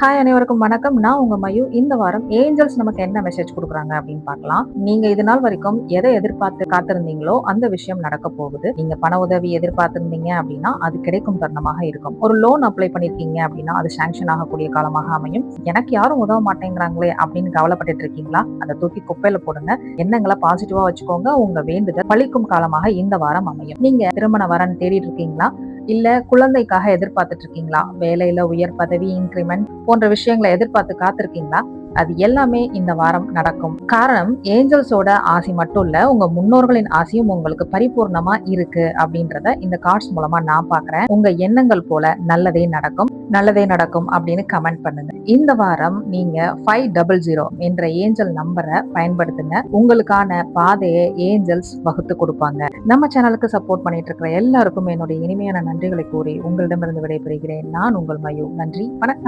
Hi அனைவருக்கும் வணக்கம். நான் உங்க மயு. இந்த வாரம் ஏஞ்சல்ஸ் நமக்கு என்ன மெசேஜ் கொடுக்குறாங்க அப்படின்னு பார்க்கலாம். நீங்க இது நாள் வரைக்கும் எதை எதிர்பார்த்து காத்திருந்தீங்களோ அந்த விஷயம் நடக்க போகுது. நீங்க பண உதவி எதிர்பார்த்திருந்தீங்க அப்படின்னா அது கிடைக்கும் தருணமாக இருக்கும். ஒரு லோன் அப்ளை பண்ணிருக்கீங்க அப்படின்னா அது சாங்ஷன் ஆகக்கூடிய காலமாக அமையும். எனக்கு யாரும் உதவ மாட்டேங்கிறாங்களே அப்படின்னு கவலைப்பட்டு இருக்கீங்களா? அதை தூக்கி குப்பையில போடுங்க. எண்ணங்களை பாசிட்டிவா வச்சுக்கோங்க. உங்க வேண்டுதல் பழிக்கும் காலமாக இந்த வாரம் அமையும். நீங்க திருமண வரன் தேடிட்டு இருக்கீங்களா? இல்ல குழந்தைக்காக எதிர்பார்த்துட்டு இருக்கீங்களா வேலையில உயர் பதவி இன்க்ரிமெண்ட் போன்ற விஷயங்களை எதிர்பார்த்து காத்திருக்கீங்களா? அது எல்லாமே இந்த வாரம் நடக்கும். காரணம் ஏஞ்சல்ஸோட ஆசை மட்டும் இல்ல உங்க முன்னோர்களின் ஆசையும் உங்களுக்கு பரிபூர்ணமா இருக்கு அப்படின்றத இந்த கார்ட்ஸ் மூலமா நான் பாக்குறேன். உங்க எண்ணங்கள் போல நல்லதே நடக்கும் நல்லதே நடக்கும் அப்படின்னு கமெண்ட் பண்ணுங்க. இந்த வாரம் நீங்க ஃபைவ் டபுள் ஜீரோ என்ற ஏஞ்சல் நம்பரை பயன்படுத்துங்க. உங்களுக்கான பாதையை ஏஞ்சல்ஸ் வகுத்து கொடுப்பாங்க. நம்ம சேனலுக்கு சப்போர்ட் பண்ணிட்டு இருக்கிற எல்லாருக்கும் என்னுடைய இனிமையான நன்றிகளை கூறி உங்களிடமிருந்து விடைபெறுகிறேன். நான் உங்கள் மயு. நன்றி. வணக்கம்.